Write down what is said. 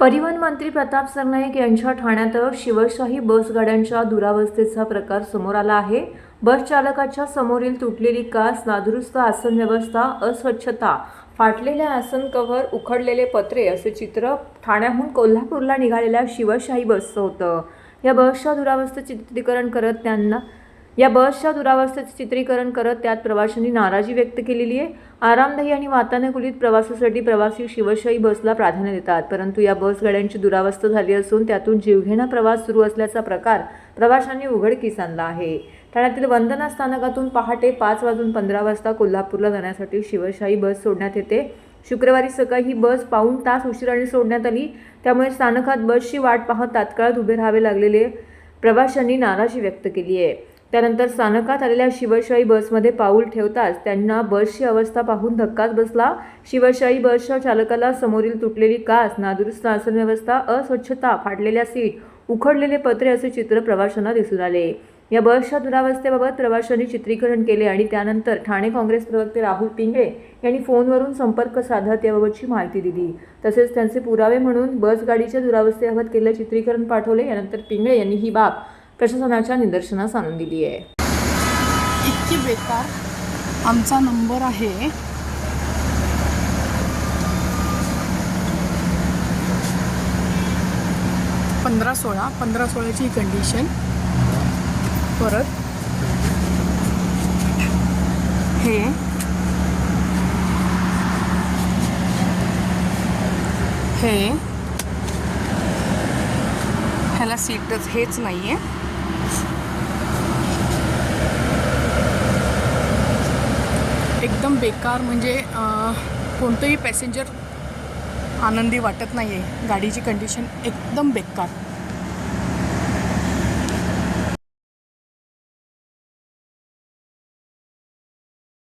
परिवहन मंत्री प्रताप सरनाईक यांच्या ठाण्यात शिवशाही बस गाड्यांच्या दुरावस्थेचा प्रकार समोर आला आहे. बस चालकाच्या समोरील तुटलेली कास नादुरुस्त आसन व्यवस्था अस्वच्छता फाटलेले आसन कव्हर उखडलेले पत्रे असे चित्र ठाण्याहून कोल्हापूरला निघालेल्या शिवशाही बसचं होतं. या बसच्या दुरावस्थेचे चित्रीकरण करत त्यांना या बसच्या दुरावस्थेचे चित्रीकरण करत त्यात प्रवाशांनी नाराजी व्यक्त केलेली आहे. आरामदायी आणि वातानुकूलित प्रवासासाठी प्रवासी शिवशाही बसला प्राधान्य देतात. परंतु या बस गाड्यांची दुरावस्था झाली असून त्यातून जीवघेणा प्रवास सुरू असल्याचा प्रकार प्रवाशांनी उघडकीस आणला आहे. ठाण्यातील वंदना स्थानकातून पहाटे पाच वाजून पंधरा वाजता कोल्हापूरला जाण्यासाठी शिवशाही बस सोडण्यात येते. शुक्रवारी सकाळी ही बस पाऊण तास उशिराने सोडण्यात आली. त्यामुळे स्थानकात बसची वाट पाहत तात्काळ उभे राहावे लागलेले प्रवाशांनी नाराजी व्यक्त केली आहे. त्यानंतर स्थानकात आलेल्या शिवशाही बसमध्ये पाऊल ठेवताच त्यांना बसची अवस्था पाहून धक्काच बसला. शिवशाही बसच्या चालकाला समोरील तुटलेली कास नादुरुस्त आसन व्यवस्था अस्वच्छता फाटलेल्या सीट उखडलेले पत्रे असे चित्र प्रवाशांना दिसून आले. या बसच्या दुरावस्थेबाबत प्रवाशांनी चित्रीकरण केले आणि त्यानंतर ठाणे काँग्रेस प्रवक्ते राहुल पिंगळे यांनी फोनवरून संपर्क साधत याबाबतची माहिती दिली. तसेच त्यांचे पुरावे म्हणून बस गाडीच्या दुरावस्थेबाबत केलेले चित्रीकरण पाठवले. यानंतर पिंगळे यांनी ही बाब प्रशासनाच्या निदर्शनास आणून दिली आहे. इतकी बेकार. आमचा नंबर आहे. पंधरा सोळा पंधरा सोळाची कंडिशन परत. हे. हे. ह्याला सीटच हेच नाही आहे एकदम बेकार म्हणजे कोणतंही पॅसेंजर आनंदी वाटत नाही आहे गाडीची कंडिशन एकदम बेकार.